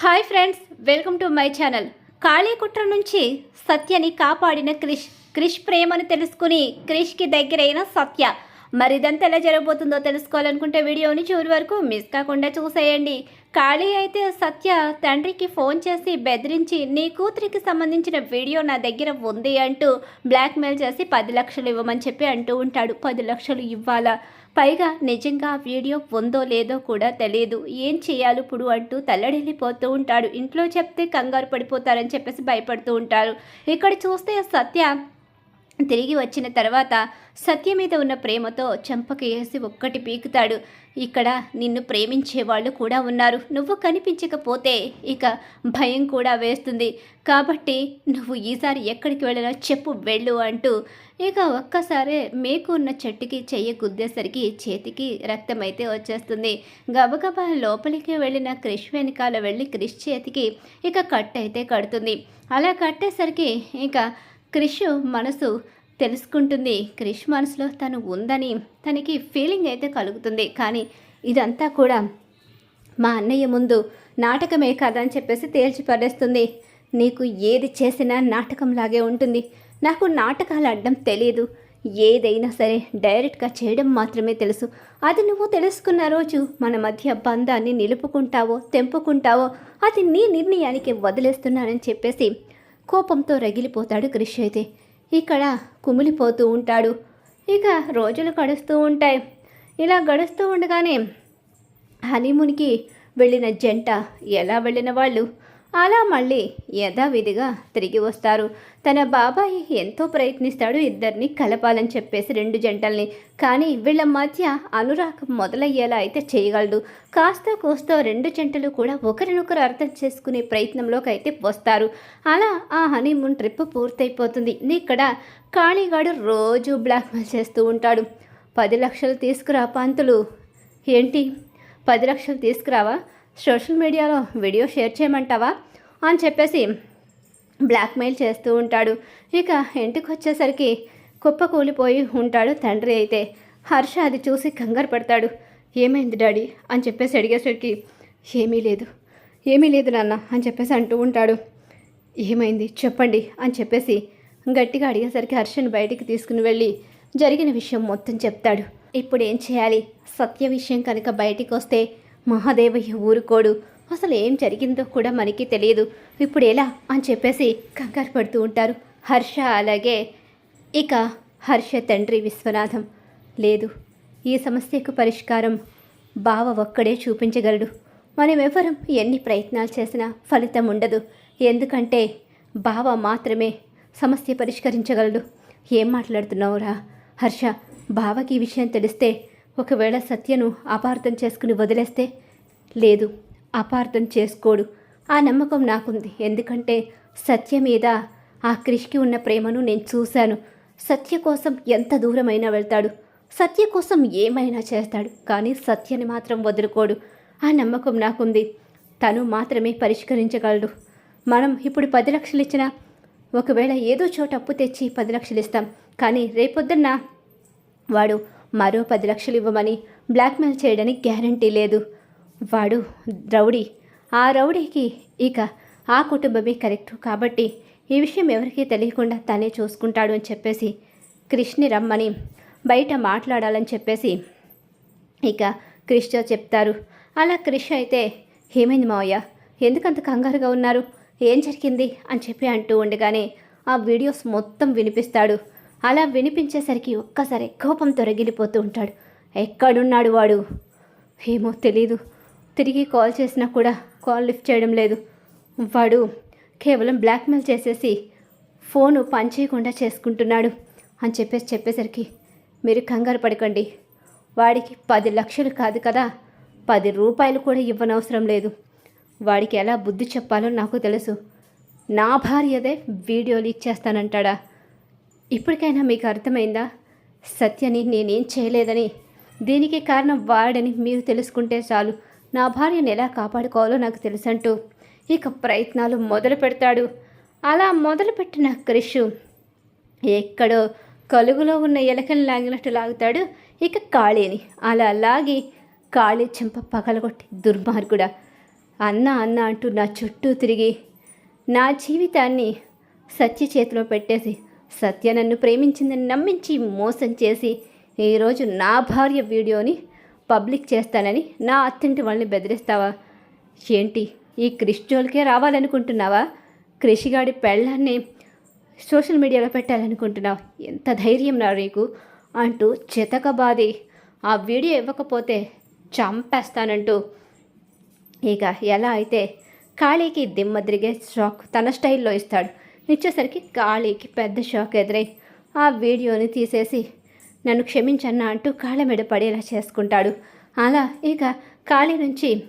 Hi friends welcome to my channel. కాళీకుట్ర నుంచి సత్యని కాపాడిన క్రిష్. క్రిష్ ప్రేమను తెలుసుకుని క్రిష్కి దగ్గరైన సత్య. మరి ఇదంతా ఎలా జరగబోతుందో తెలుసుకోవాలనుకుంటే వీడియోని చివరి వరకు మిస్ కాకుండా చూసేయండి. ఖాళీ అయితే సత్య తండ్రికి ఫోన్ చేసి బెదిరించి నీ కూతురికి సంబంధించిన వీడియో నా దగ్గర ఉంది అంటూ బ్లాక్మెయిల్ చేసి పది లక్షలు ఇవ్వమని చెప్పి అంటూ ఉంటాడు. పది లక్షలు ఇవ్వాలా? పైగా నిజంగా ఆ వీడియో ఉందో లేదో కూడా తెలియదు ఏం చేయాలి ఇప్పుడు అంటూ తల్లడిల్లిపోతూ ఉంటాడు. ఇంట్లో చెప్తే కంగారు పడిపోతారని చెప్పేసి భయపడుతూ ఉంటారు. ఇక్కడ చూస్తే సత్య తిరిగి వచ్చిన తర్వాత సత్య మీద ఉన్న ప్రేమతో చెంపకేసి ఒక్కటి పీకుతాడు. ఇక్కడ నిన్ను ప్రేమించే వాళ్ళు కూడా ఉన్నారు. నువ్వు కనిపించకపోతే ఇక భయం కూడా వేస్తుంది. కాబట్టి నువ్వు ఈసారి ఎక్కడికి వెళ్ళినా చెప్పు వెళ్ళు అంటూ ఇక ఒక్కసారే మేకు ఉన్న చెట్టుకి చెయ్యి గుద్దేసరికి చేతికి రక్తం అయితే వచ్చేస్తుంది. గబగబా లోపలికి వెళ్ళిన క్రిష్ వెనకాల వెళ్ళి క్రిష్ చేతికి ఇక కట్ అయితే కడుతుంది. అలా కట్టేసరికి ఇక క్రిష్ మనసు తెలుసుకుంటుంది. క్రిష్ మనసులో తను ఉందని తనకి ఫీలింగ్ అయితే కలుగుతుంది. కానీ ఇదంతా కూడా మా అన్నయ్య ముందు నాటకమే కాదని చెప్పేసి తేల్చి పడేస్తుంది. నీకు ఏది చేసినా నాటకంలాగే ఉంటుంది. నాకు నాటకాలు అడ్డం తెలియదు ఏదైనా సరే డైరెక్ట్గా చేయడం మాత్రమే తెలుసు. అది నువ్వు తెలుసుకున్న రోజు మన మధ్య బంధాన్ని నిలుపుకుంటావో తెంపుకుంటావో అది నీ నిర్ణయానికి వదిలేస్తున్నానని చెప్పేసి కోపంతో రగిలిపోతాడు క్రిష్ అయితే. ఇక్కడ కుమిలిపోతూ ఉంటాడు. ఇక రోజులు గడుస్తూ ఉంటాయి. ఇలా గడుస్తూ ఉండగానే హనీమూన్కి వెళ్ళిన జంట ఎలా వెళ్ళిన వాళ్ళు? అలా మళ్ళీ యథావిధిగా తిరిగి వస్తారు. తన బాబాయ్ ఎంతో ప్రయత్నిస్తాడు ఇద్దరిని కలపాలని చెప్పేసి రెండు జంటల్ని. కానీ వీళ్ళ మధ్య అనురాగం మొదలయ్యేలా అయితే చేయగలడు. కాస్త కోస్తో రెండు జంటలు కూడా ఒకరినొకరు అర్థం చేసుకునే ప్రయత్నంలోకి అయితే వస్తారు. అలా ఆ హనీమూన్ ట్రిప్ పూర్తయిపోతుంది. ఇక్కడ కాళీగాడు రోజు బ్లాక్మెయిల్ చేస్తూ ఉంటాడు. పది లక్షలు తీసుకురా పంతులు. ఏంటి? పది లక్షలు తీసుకురావా? సోషల్ మీడియాలో వీడియో షేర్ చేయమంటావా? అని చెప్పేసి బ్లాక్మెయిల్ చేస్తూ ఉంటాడు. ఇక ఇంటికి వచ్చేసరికి కుప్ప కూలిపోయి ఉంటాడు తండ్రి అయితే. హర్ష అది చూసి కంగారు పడతాడు. ఏమైంది డాడీ? అని చెప్పేసి అడిగేసరికి ఏమీ లేదు. ఏమీ లేదు నాన్న అని చెప్పేసి అంటూ ఉంటాడు. ఏమైంది? చెప్పండి అని చెప్పేసి గట్టిగా అడిగేసరికి హర్షను బయటికి తీసుకుని వెళ్ళి జరిగిన విషయం మొత్తం చెప్తాడు. ఇప్పుడు ఏం చేయాలి? సత్య విషయం కనుక బయటికి వస్తే మహాదేవయ్య ఊరుకోడు. అసలు ఏం జరిగిందో కూడా మనకి తెలియదు. ఇప్పుడు ఎలా? అని చెప్పేసి కంగారు పడుతూ ఉంటారు. హర్ష అలాగే ఇక హర్ష తండ్రి విశ్వనాథం. లేదు ఈ సమస్యకు పరిష్కారం బావ ఒక్కడే చూపించగలడు. మనం ఎన్ని ప్రయత్నాలు చేసినా ఫలితం ఉండదు. ఎందుకంటే బావ మాత్రమే సమస్య పరిష్కరించగలడు. ఏం మాట్లాడుతున్నావురా? హర్ష బావకి ఈ విషయం తెలిస్తే ఒకవేళ సత్యను అపార్థం చేసుకుని వదిలేస్తే? లేదు అపార్థం చేసుకోడు. ఆ నమ్మకం నాకుంది. ఎందుకంటే సత్య మీద ఆ క్రిష్కి ఉన్న ప్రేమను నేను చూశాను. సత్య కోసం ఎంత దూరమైనా వెళ్తాడు. సత్య కోసం ఏమైనా చేస్తాడు. కానీ సత్యని మాత్రం వదులుకోడు. ఆ నమ్మకం నాకుంది. తను మాత్రమే పరిష్కరించగలడు. మనం ఇప్పుడు పది లక్షలు ఇచ్చినా ఒకవేళ ఏదో చోట అప్పు తెచ్చి పది లక్షలు ఇస్తాం. కానీ రేపొద్దున్న వాడు మరో పది లక్షలు ఇవ్వమని బ్లాక్మెయిల్ చేయడానికి గ్యారంటీ లేదు. వాడు రౌడీ. ఆ రౌడీకి ఇక ఆ కుటుంబమే కరెక్ట్. కాబట్టి ఈ విషయం ఎవరికీ తెలియకుండా తనే చూసుకుంటాడు అని చెప్పేసి క్రిష్ని రమ్మని బయట మాట్లాడాలని చెప్పేసి ఇక క్రిష్తో చెప్తారు. అలా క్రిష్ అయితే ఏమైంది మావయ్య? ఎందుకంత కంగారుగా ఉన్నారు? ఏం జరిగింది? అని చెప్పి అంటూ ఉండగానే ఆ వీడియోస్ మొత్తం వినిపిస్తాడు. అలా వినిపించేసరికి ఒక్కసారి కోపం తొరగిలిపోతూ ఉంటాడు. ఎక్కడున్నాడు వాడు? ఏమో తెలీదు. తిరిగి కాల్ చేసినా కూడా కాల్ లిఫ్ట్ చేయడం లేదు. వాడు కేవలం బ్లాక్మెయిల్ చేసేసి ఫోను పనిచేయకుండా చేసుకుంటున్నాడు అని చెప్పేసి చెప్పేసరికి మీరు కంగారు పడకండి. వాడికి పది లక్షలు కాదు కదా. పది రూపాయలు కూడా ఇవ్వనవసరం లేదు. వాడికి ఎలా బుద్ధి చెప్పాలో నాకు తెలుసు. నా భార్యదే వీడియో లీక్ చేస్తానంటాడా? ఇప్పటికైనా మీకు అర్థమైందా? సత్యని నేనేం చేయలేదని. దీనికి కారణం వాడని మీరు తెలుసుకుంటే చాలు. నా భార్యను ఎలా కాపాడుకోవాలో నాకు తెలుసంటూ. ఇక ప్రయత్నాలు మొదలు పెడతాడు. అలా మొదలుపెట్టిన క్రిష్ ఎక్కడో కలుగులో ఉన్న ఎలకని లాగినట్టు లాగుతాడు. ఇక కాళీని అలా లాగి కాళీ చెంప పగలగొట్టి దుర్మార్గుడా. అన్న అన్న అంటూ నా చుట్టూ తిరిగి నా జీవితాన్ని సత్య చేతిలో పెట్టేసి సత్య నన్ను ప్రేమించిందని నమ్మించి మోసం చేసి ఈరోజు నా భార్య వీడియోని పబ్లిక్ చేస్తానని నా అత్తింటి వాళ్ళని బెదిరిస్తావా? ఏంటి? ఈ క్రిస్టోల్కే రావాలనుకుంటున్నావా? కృషిగాడి పెళ్ళాన్ని సోషల్ మీడియాలో పెట్టాలనుకుంటున్నావు? ఎంత ధైర్యం నా నీకు? అంటూ చితకబాది ఆ వీడియో ఇవ్వకపోతే చంపేస్తానంటూ. ఇక ఎలా అయితే ఖాళీకి దిమ్మ తిరిగే షాక్ తన స్టైల్లో ఇస్తాడు. ఇచ్చేసరికి కాళీకి పెద్ద షాక్ ఎదురై ఆ వీడియోని తీసేసి నన్ను క్షమించన్నా అంటూ కాళ్ళ మీద పడేలా చేసుకుంటాడు. అలా ఇక ఖాళీ నుంచి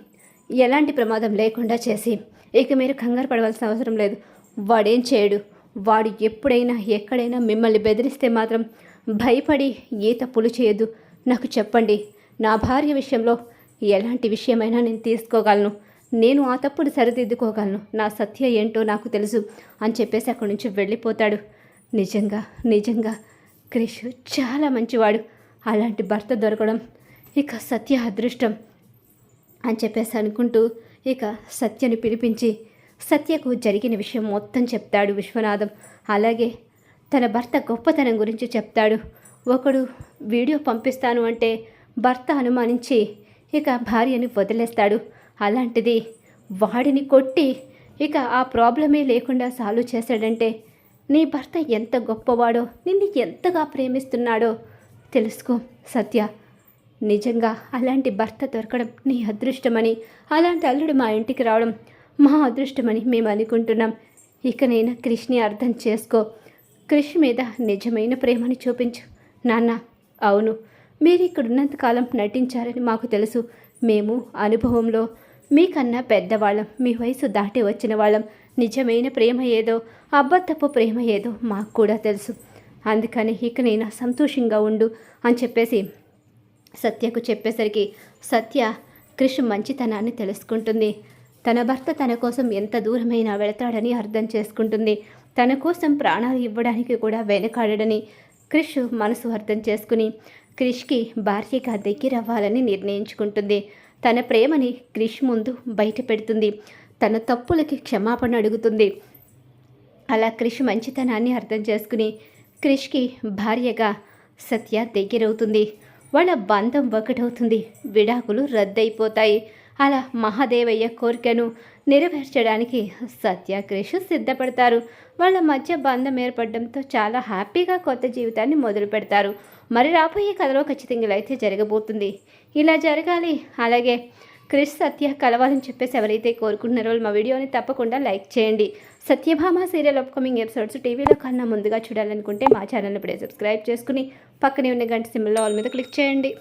ఎలాంటి ప్రమాదం లేకుండా చేసి ఇక మీరు కంగారు పడవలసిన అవసరం లేదు. వాడేం చేయడు. వాడు ఎప్పుడైనా ఎక్కడైనా మిమ్మల్ని బెదిరిస్తే మాత్రం భయపడి ఏ తప్పులు చేయొద్దు. నాకు చెప్పండి నా భార్య విషయంలో ఎలాంటి విషయమైనా నేను తీసుకోగలను. నేను ఆ తప్పుడు సరిదిద్దుకోగలను. నా సత్య ఏంటో నాకు తెలుసు అని చెప్పేసి అక్కడి నుంచి వెళ్ళిపోతాడు. నిజంగా నిజంగా క్రిష్ చాలా మంచివాడు. అలాంటి భర్త దొరకడం ఇక సత్య అదృష్టం అని చెప్పేసి అనుకుంటూ ఇక సత్యని పిలిపించి సత్యకు జరిగిన విషయం మొత్తం చెప్తాడు విశ్వనాథం. అలాగే తన భర్త గొప్పతనం గురించి చెప్తాడు. ఒకడు వీడియో పంపిస్తాను అంటే భర్త అనుమానించి ఇక భార్యని వదిలేస్తాడు. అలాంటిది వాడిని కొట్టి ఇక ఆ ప్రాబ్లమే లేకుండా సాల్వ్ చేశాడంటే నీ భర్త ఎంత గొప్పవాడో నిన్ను ఎంతగా ప్రేమిస్తున్నాడో తెలుసుకో సత్య. నిజంగా అలాంటి భర్త దొరకడం నీ అదృష్టమని అలాంటి అల్లుడు మా ఇంటికి రావడం మా అదృష్టమని మేము అనుకుంటున్నాం. ఇక నేను క్రిష్ని అర్థం చేసుకో. క్రిష్ మీద నిజమైన ప్రేమని చూపించు. నాన్న అవును. మీరు ఇక్కడున్నంతకాలం నటించారని మాకు తెలుసు. మేము అనుభవంలో మీకన్నా పెద్దవాళ్ళం మీ వయసు దాటి వచ్చిన వాళ్ళం. నిజమైన ప్రేమ ఏదో అబద్ధపు ప్రేమ ఏదో మాకు కూడా తెలుసు. అందుకని ఇక నేను సంతోషంగా ఉండు అని చెప్పేసి సత్యకు చెప్పేసరికి సత్య కృష్ మంచితనాన్ని తెలుసుకుంటుంది. తన భర్త తన కోసం ఎంత దూరమైనా వెళతాడని అర్థం చేసుకుంటుంది. తన కోసం ప్రాణాలు ఇవ్వడానికి కూడా వెనకాడడని క్రిష్ మనసు అర్థం చేసుకుని క్రిష్కి భార్యగా దగ్గరవ్వాలని నిర్ణయించుకుంటుంది. తన ప్రేమని క్రిష్ ముందు బయటపెడుతుంది. తన తప్పులకి క్షమాపణ అడుగుతుంది. అలా క్రిష్ మంచితనాన్ని అర్థం చేసుకుని క్రిష్కి భార్యగా సత్య దగ్గరవుతుంది. వాళ్ళ బంధం ఒకటవుతుంది. విడాకులు రద్దయిపోతాయి. అలా మహాదేవయ్య కోరికను నెరవేర్చడానికి సత్య క్రిష్ సిద్ధపడతారు. వాళ్ళ మధ్య బంధం ఏర్పడడంతో చాలా హ్యాపీగా కొత్త జీవితాన్ని మొదలు పెడతారు. మరి రాబోయే కథలో ఖచ్చితంగా ఇలా అయితే జరగబోతుంది. ఇలా జరగాలి. అలాగే క్రిష్ సత్య కలవాలని చెప్పేసి ఎవరైతే కోరుకుంటున్నారో మా వీడియోని తప్పకుండా లైక్ చేయండి. సత్యభామ సీరియల్ అప్కమింగ్ ఎపిసోడ్స్ టీవీలో కన్నా ముందుగా చూడాలనుకుంటే మా ఛానల్ని ఇప్పుడే సబ్స్క్రైబ్ చేసుకుని పక్కనే ఉన్న గంట సింబల్లో ఆల్ మీద క్లిక్ చేయండి.